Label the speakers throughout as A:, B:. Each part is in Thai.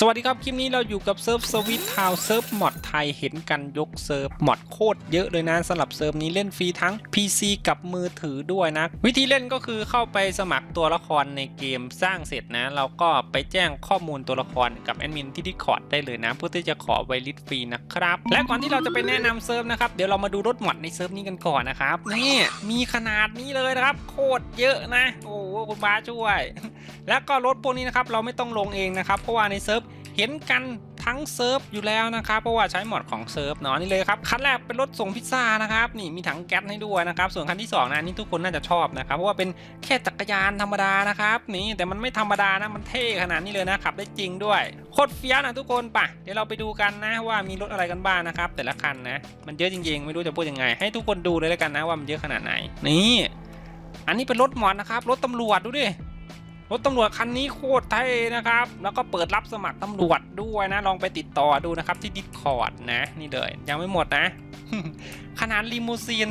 A: สวัสดีครับ คลิปนี้เราอยู่กับเซิร์ฟสวิตทาวเซิร์ฟมอดไทยเห็นกันยกเซิร์ฟมอดโคตรเยอะเลยนะสำหรับเซิร์ฟนี้เล่นฟรีทั้ง PC กับมือถือด้วยนะ วิธีเล่นก็คือเข้าไปสมัครตัวละครในเกมสร้างเสร็จนะ เราก็ไปแจ้งข้อมูลตัวละครกับแอดมินที่ดิคอร์ดได้เลยนะเพื่อที่จะขอไวลิสฟรีนะครับ และก่อนที่เราจะไปแนะนำเซิร์ฟนะครับเดี๋ยวเรามาดูรถมอดในเซิร์ฟนี้กันก่อนนะครับนี่มีขนาดนี้เลยนะครับโคตรเยอะนะ โอ้โหคุณบ้าช่วย แล้วก็รถพวกนี้นะครับเราไม่ต้องลงเองนะครับเพราะว่าในเซิร์ฟ เห็นกันทั้งเซิร์ฟอยู่แล้วนะครับเพราะว่าใช้หมดของเซิร์ฟเนาะนี่เลยครับคันแรกเป็นรถส่งพิซซ่านะครับนี่มีถังแก๊สให้ด้วยนะครับส่วนคันที่2นะอันนี่ทุกคนน่าจะชอบนะครับเพราะว่าเป็นแค่จักรยานธรรมดานะครับนี่แต่มันไม่ธรรมดานะมันเท่ขนาดนี้เลยนะขับได้จริงด้วยโคตรเฟี้ยวนะทุกคนปะเดี๋ยวเราไปดูกันนะว่ามีรถอะไรกันบ้างนะครับแต่ละคันนะมันเยอะจริงๆ ไม่รู้จะพูดยังไง ให้ทุกคนดูเลยแล้วกันนะว่ามันเยอะขนาดไหนนี่อันนี้เป็นรถหมอดนะครับรถตำรวจดูดิ รถตำรวจคันนี้โคตรเท่นะครับ แล้วก็เปิดรับสมัครตำรวจด้วยนะ ลองไปติดต่อดูนะครับที่ Discord นะ นี่เลย ยังไม่หมดนะ ขนาดลิมูซีน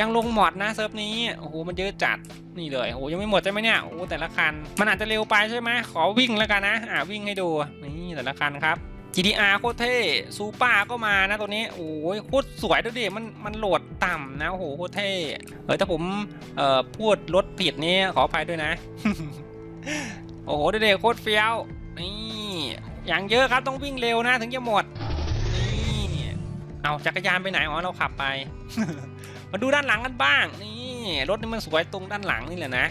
A: ยังลงหมดนะเซิร์ฟนี้ โอ้โห มันเยอะจัด นี่เลย โอ้โห ยังไม่หมดใช่ไหมเนี่ย โอ้แต่ละคัน มันอาจจะเร็วไปใช่ไหม ขอวิ่งแล้วกันนะ อ่าวิ่งให้ดู นี่แต่ละคันครับ GTR โคตรเท่ซูเปอร์ก็มานะตัวนี้ โอ้ยโคตรสวยดูดิมันมันโหลดต่ำนะ โอ้โห โคตรเท่ เออถ้าผม เอ่อ พูดรถผิดนี่ขออภัยด้วยนะ โอ้โหเด็กๆโคตรเฟี้ยวนี่อย่างเยอะครับต้องวิ่งเร็วนะถึงจะหมดนี่เอาจักรยานไปไหนอ๋อเราขับไป มาดูด้านหลังกันบ้าง นี่รถนี่มันสวยตรงด้านหลังนี่แหละนะ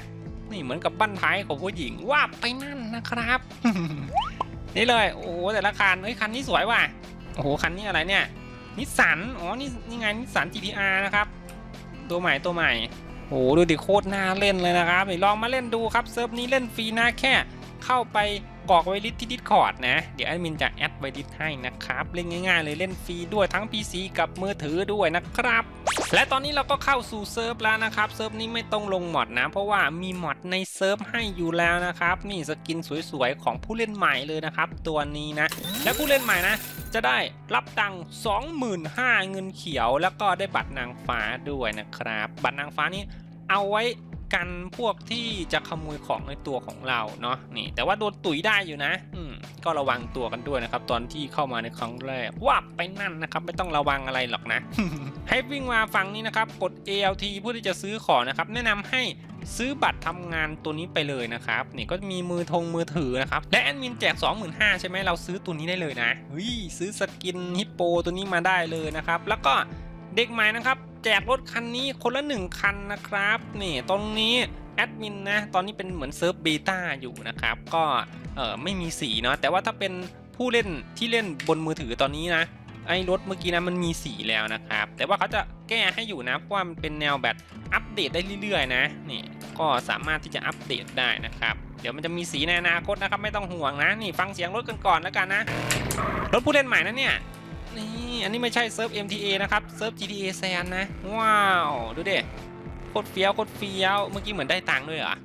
A: นี่เหมือนกับบั้นท้ายของผู้หญิงว่าไปนั่นนะครับ นี่เลยโอ้โหแต่ละคันเฮ้ยคันนี้สวยว่ะโอ้โหคันนี้อะไรเนี่ยนิสสันอ๋อนี่นี่ไงนิสสัน GTR นะครับ ตัวใหม่ตัวใหม่ โอ้โหดูดิโคตรน่าเล่นเลยนะครับลองมาเล่นดูครับเซิร์ฟนี้เล่นฟรีนะแค่เข้าไปกรอกไวลิสที่ดิสคอร์ดนะ เดี๋ยวแอดมินจะแอดไวลิสให้นะครับ เล่นง่ายๆเลยเล่นฟรีด้วยทั้ง PC กับมือถือด้วยนะครับ และตอนนี้เราก็เข้าสู่เซิร์ฟแล้วนะครับเซิร์ฟนี้ไม่ต้องลงมอดนะ เพราะว่ามีมอดในเซิร์ฟให้อยู่แล้วนะครับนี่สกินสวยๆ ของผู้เล่นใหม่เลยนะครับ ตัวนี้นะ และผู้เล่นใหม่นะ จะได้รับตังค์25,000เงินเขียว แล้วก็ได้บัตรนางฟ้าด้วยนะครับ บัตรนางฟ้านี้เอาไว้ กันพวกที่จะขโมยของในตัวของเราเนาะนี่ แต่ว่าโดนตุ๋ยได้อยู่นะอืมก็ระวังตัวกันด้วยนะครับ ตอนที่เข้ามาในครั้งแรกว่าไปนั่นนะครับ ไม่ต้องระวังอะไรหรอกนะ ให้วิ่งมาฝั่งนี้นะครับ กด ALT เพื่อที่จะซื้อของนะครับ แนะนำให้ซื้อบัตรทำงานตัวนี้ไปเลยนะครับนี่ก็มีมือทงมือถือนะครับและแอดมินแจก 25,000ใช่ไหมเราซื้อตัวนี้ได้เลยนะเฮ้ยซื้อสกินฮิปโปตัวนี้มาได้เลยนะครับ แล้วก็เด็กใหม่นะครับ แจกรถคันนี้คนละ1คันนะครับนี่ตรงนี้แอดมินนะตอนนี้เป็นเหมือนเซิร์ฟเบต้าอยู่นะครับ ก็เออไม่มีสีเนาะแต่ว่าถ้าเป็นผู้เล่นที่เล่นบนมือถือตอนนี้นะไอ้รถเมื่อกี้นะมันมีสีแล้วนะครับ แต่ว่าเขาจะแก้ให้อยู่นะเพราะว่ามันเป็นแนวแบบอัปเดตได้เรื่อยๆ นะนี่ก็สามารถที่จะอัปเดตได้นะครับ เดี๋ยวมันจะมีสีในอนาคตนะครับไม่ต้องห่วงนะนี่ฟังเสียงรถกันก่อนแล้วกันนะรถผู้เล่นใหม่นะเนี่ยนี่ อันนี้ไม่ใช่เซิร์ฟ MTA นะครับเซิร์ฟ GTA San นะ ว้าว ดูดิโคตรเฟี้ยวโคตรเฟี้ยว เมื่อกี้เหมือนได้ตังค์ด้วยเหรอ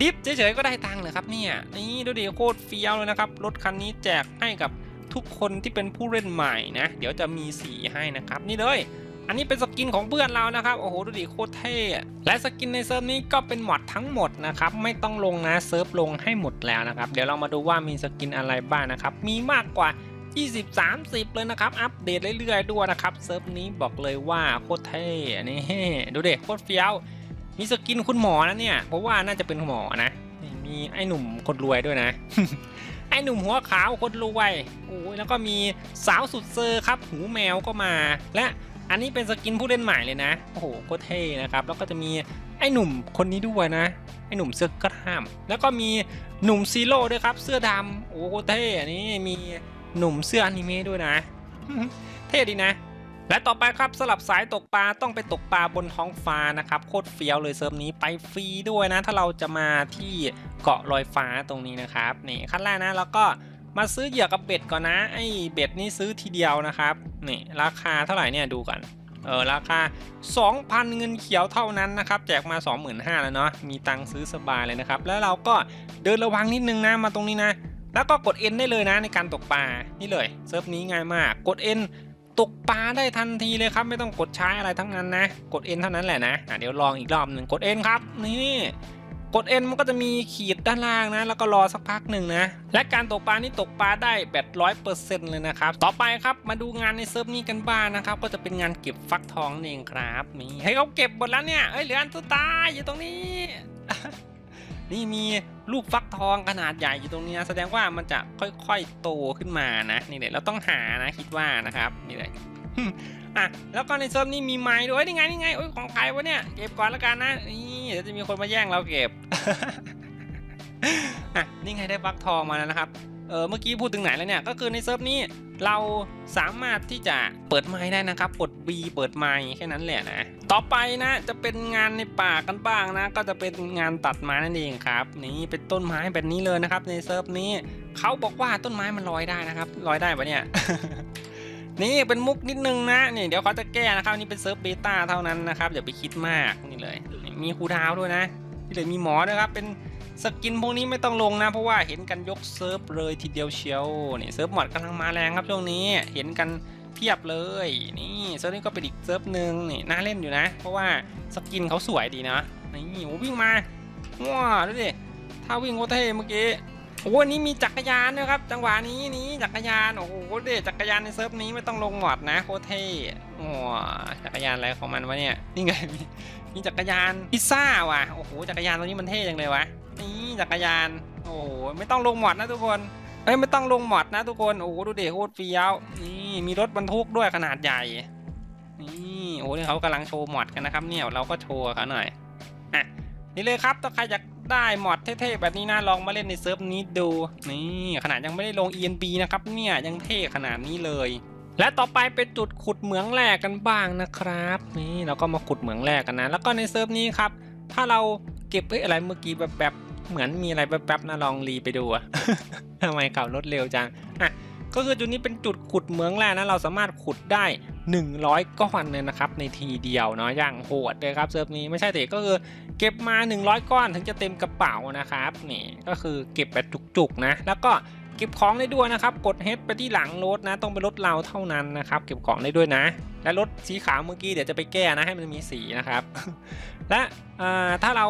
A: ดิฟเฉยๆก็ได้ตังค์เลยครับเนี่ย นี่ดูดิโคตรเฟี้ยวเลยนะครับ รถคันนี้แจกให้กับทุกคนที่เป็นผู้เล่นใหม่นะ เดี๋ยวจะมีสีให้นะครับ นี่เลย อันนี้เป็นสกินของเพื่อนเรานะครับ โอ้โหดูดิโคตรเท่อะและสกินในเซิร์ฟนี้ก็เป็นหมอดทั้งหมดนะครับ ไม่ต้องลงนะเซิร์ฟลงให้หมดแล้วนะครับ เดี๋ยวเรามาดูว่ามีสกินอะไรบ้างนะครับ มีมากกว่า 20-30 เลยนะครับ อัปเดตเรื่อยๆด้วยนะครับ เซิร์ฟนี้บอกเลยว่าโคตรเท่นี่ดูเดิโคตรเฟี้ยว มีสกินคุณหมอนะเนี่ย เพราะว่าน่าจะเป็นหมอนะ มีไอ้หนุ่มคนรวยด้วยนะ ไอ้หนุ่มหัวขาวคนรวย โอ้ยแล้วก็มีสาวสุดเซอร์ครับ หูแมวก็มา และอันนี้เป็นสกินผู้เล่นใหม่เลยนะ โอ้โหโคตรเท่นะครับ แล้วก็จะมีไอ้หนุ่มคนนี้ด้วยนะ ไอ้หนุ่มเสื้อกล้าม แล้วก็มีหนุ่มซีโร่ด้วยครับ เสื้อดำโอ้โหโคตรเท่อันนี้มี หนุ่มเสื้ออนิเมะด้วยนะ เท่ดีนะ และต่อไปครับสลับสายตกปลาต้องไปตกปลาบนท้องฟ้านะครับโคตรเฟี้ยวเลยเซิร์ฟนี้ไปฟรีด้วยนะ ถ้าเราจะมาที่เกาะลอยฟ้าตรงนี้นะครับนี่ขั้นแรกนะแล้วก็มาซื้อเหยื่อกับเบ็ดก่อนนะไอ้เบ็ดนี่ซื้อทีเดียวนะครับนี่ราคาเท่าไหร่เนี่ยดูกันเออราคา 2,000 เงินเขียวเท่านั้นนะครับแจกมา 25,000 แล้วเนาะมีตังค์ซื้อสบายเลยนะครับ แล้วเราก็เดินระวังนิดนึงนะมาตรงนี้นะ แล้วก็กด N ได้เลยนะในการตกปลา นี่เลยเซิร์ฟนี้ง่ายมาก กด N ตกปลาได้ทันทีเลยครับ ไม่ต้องกดใช้อะไรทั้งนั้นนะ กด N เท่านั้นแหละนะะเดี๋ยวลองอีกรอบหนึ่งกด N ครับนี่กด N มันก็จะมีขีดด้านล่างนะ แล้วก็รอสักพักหนึ่งนะ และการตกปลานี่ตกปลาได้แบบร้อยเปอร์เซ็นต์เลยนะครับ ต่อไปครับมาดูงานในเซิร์ฟนี้กันบ้างนะครับ ก็จะเป็นงานเก็บฟักทองนี่เองครับนี่ให้เขาเก็บหมดแล้วเนี่ยเอ้ยเหลืออันสุดท้ายอยู่ตรงนี้ นี่มี ลูกฟักทองขนาดใหญ่อยู่ตรงนี้แสดงว่ามันจะค่อยๆโตขึ้นมานะนี่เลยเราต้องหานะคิดว่านะครับนี่เลยอะแล้วก็ในเซิร์ฟนี่มีไม้ด้วยนี่ไงนี่ไงโอ้ยของใครวะเนี่ยเก็บก่อนแล้วกันนะนี่เดี๋ยวจะมีคนมาแย่งเราเก็บอะนี่ไงได้ฟักทองมาแล้วนะครับ เออเมื่อกี้พูดถึงไหนแล้วเนี่ยก็คือในเซิร์ฟนี้เราสามารถที่จะเปิดไม้ได้นะครับ กด B เปิดไม้แค่นั้นแหละนะ ต่อไปนะจะเป็นงานในป่ากันบ้างนะ ก็จะเป็นงานตัดไม้นั่นเองครับ นี่เป็นต้นไม้แบบนี้เลยนะครับ ในเซิร์ฟนี้เขาบอกว่าต้นไม้มันลอยได้นะครับลอยได้ปะเนี่ยนี่เป็นมุกนิดนึงนะนี่เดี๋ยวเขาจะแก้นะครับนี่เป็นเซิร์ฟเบต้าเท่านั้นนะครับอย่าไปคิดมากนี่เลย มีครูดาวด้วยนะนี่เหลยมีหมอด้วยครับเป็น สกินพวกนี้ไม่ต้องลงนะ เพราะว่าเห็นกันยกเซิร์ฟเลยทีเดียวเชียวนี่เซิร์ฟหมอดกำลังมาแรงครับช่วงนี้เห็นกันเพียบเลยนี่เซิร์ฟนี้ก็เป็นอีกเซิร์ฟหนึ่งนี่น่าเล่นอยู่นะ เพราะว่าสกินเขาสวยดีนะนี่โอ้วิ่งมาว้าดูดิถ้าวิ่งโคตรเท่เมื่อกี้โอ้โหนี้มีจักรยานด้วยครับ จังหวะนี้นี่จักรยานโอ้โหเด็จักรยานในเซิร์ฟนี้ไม่ต้องลงหมอดนะโคตรเท่ โอ้จักรยานอะไรของมันวะเนี่ย นี่ไงมีมีจักรยานพิซซ่าว่ะ โอ้โห จักรยานตัวนี้มันเท่จังเลยวะ นี่จักรยาน โอ้โห ไม่ต้องลงหมอดนะทุกคนเอ้ยไม่ต้องลงหมอดนะทุกคน โอ้โห ดูเด็โคตรเฟี้ยว นี่มีรถบรรทุกด้วยขนาดใหญ่ นี่โอ้โหเขากำลังโชว์หมอดกันนะครับเนี่ย เราก็โชว์เขาหน่อย อะ นี่เลยครับ ถ้าใครอยากได้หมอดเท่ๆแบบนี้นะลองมาเล่นในเซิร์ฟนี้ดู นี่ขนาดยังไม่ได้ลง ENB นะครับเนี่ย ยังเท่ขนาดนี้เลย และต่อไปเป็นจุดขุดเหมืองแร่กันบ้างนะครับ นี่เราก็มาขุดเหมืองแร่กันนะ แล้วก็ในเซิร์ฟนี้ครับ ถ้าเราเก็บเอ้ยอะไรเมื่อกี้แบบแบบเหมือนมีอะไรแบบแบบๆนะลองรีไปดูอะทำไมขับรถเร็วจังอะก็คือจุดนี้เป็นจุดขุดเหมืองแร่นะเราสามารถขุดได้ 100 ก้อนเลยนะครับในทีเดียวเนาะอย่างโหดเลยครับเซิร์ฟนี้ไม่ใช่แต่ก็คือเก็บมา 100 ก้อนถึงจะเต็มกระเป๋านะครับนี่ก็คือเก็บแบบจุกๆนะ แล้วก็ เก็บของได้ด้วยนะครับ กด H ไปที่หลังรถนะ ต้องเป็นรถเราเท่านั้นนะครับ เก็บของได้ด้วยนะ และรถสีขาวเมื่อกี้เดี๋ยวจะไปแก้นะให้มันมีสีนะครับ และถ้าเรา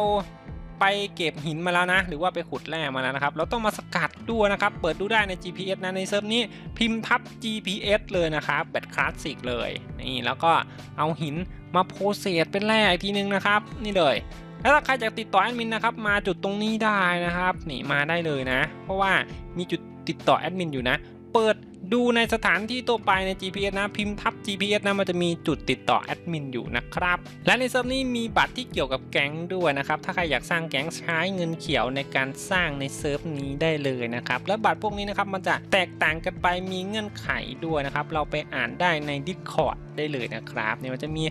A: ไปเก็บหินมาแล้วนะ หรือว่าไปขุดแร่มาแล้วนะครับ เราต้องมาสกัดด้วยนะครับ เปิดดูได้ใน GPS นะ ในเซิร์ฟนี้พิมพ์ทับ GPS เลยนะครับแบบคลาสสิกเลย นี่แล้วก็เอาหินมาโพสเซสเป็นแร่อีกทีนึงนะครับ นี่เลย แล้วถ้าใครอยากติดต่อแอดมินนะครับ มาจุดตรงนี้ได้นะครับ นี่มาได้เลยนะ เพราะว่ามีจุด ติดต่อแอดมินอยู่นะ เปิดดูในสถานที่ตัวไปใน GPS นะ พิมพ์ทับ GPS นะ มันจะมีจุดติดต่อแอดมินอยู่นะครับ และในเซิร์ฟนี้มีบัตรที่เกี่ยวกับแก๊งด้วยนะครับ ถ้าใครอยากสร้างแก๊งใช้เงินเขียวในการสร้างในเซิร์ฟนี้ได้เลยนะครับ และบัตรพวกนี้นะครับมันจะแตกต่างกันไปมีเงื่อนไขด้วยนะครับ เราไปอ่านได้ใน Discord ได้เลยนะครับเนี่ยมันจะมี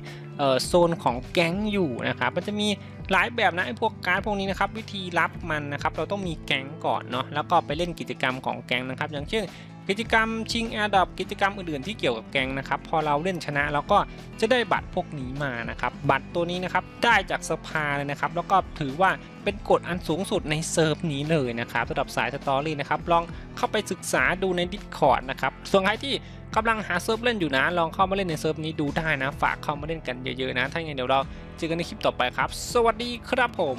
A: โซนของแก๊งอยู่นะครับ มันจะมี หลายแบบนะไอ้พวกการ์ดพวกนี้นะครับวิธีรับมันนะครับเราต้องมีแก๊งก่อนเนาะแล้วก็ไปเล่นกิจกรรมของแก๊งนะครับ อย่างเช่น กิจกรรมชิงแอร์ดอปกิจกรรมอื่นๆที่เกี่ยวกับแกงนะครับ พอเราเล่นชนะเราก็จะได้บัตรพวกนี้มานะครับ บัตรตัวนี้นะครับได้จากสภาเลยนะครับ แล้วก็ถือว่าเป็นกฎอันสูงสุดในเซิร์ฟนี้เลยนะครับสำหรับสายสตอรี่นะครับ ลองเข้าไปศึกษาดูใน Discord นะครับ ส่วนใครที่กำลังหาเซิร์ฟเล่นอยู่นะ ลองเข้ามาเล่นในเซิร์ฟนี้ดูได้นะ ฝากเข้ามาเล่นกันเยอะๆนะ ถ้าอย่างนั้นเดี๋ยวเราเจอกันในคลิปต่อไปครับ สวัสดีครับผม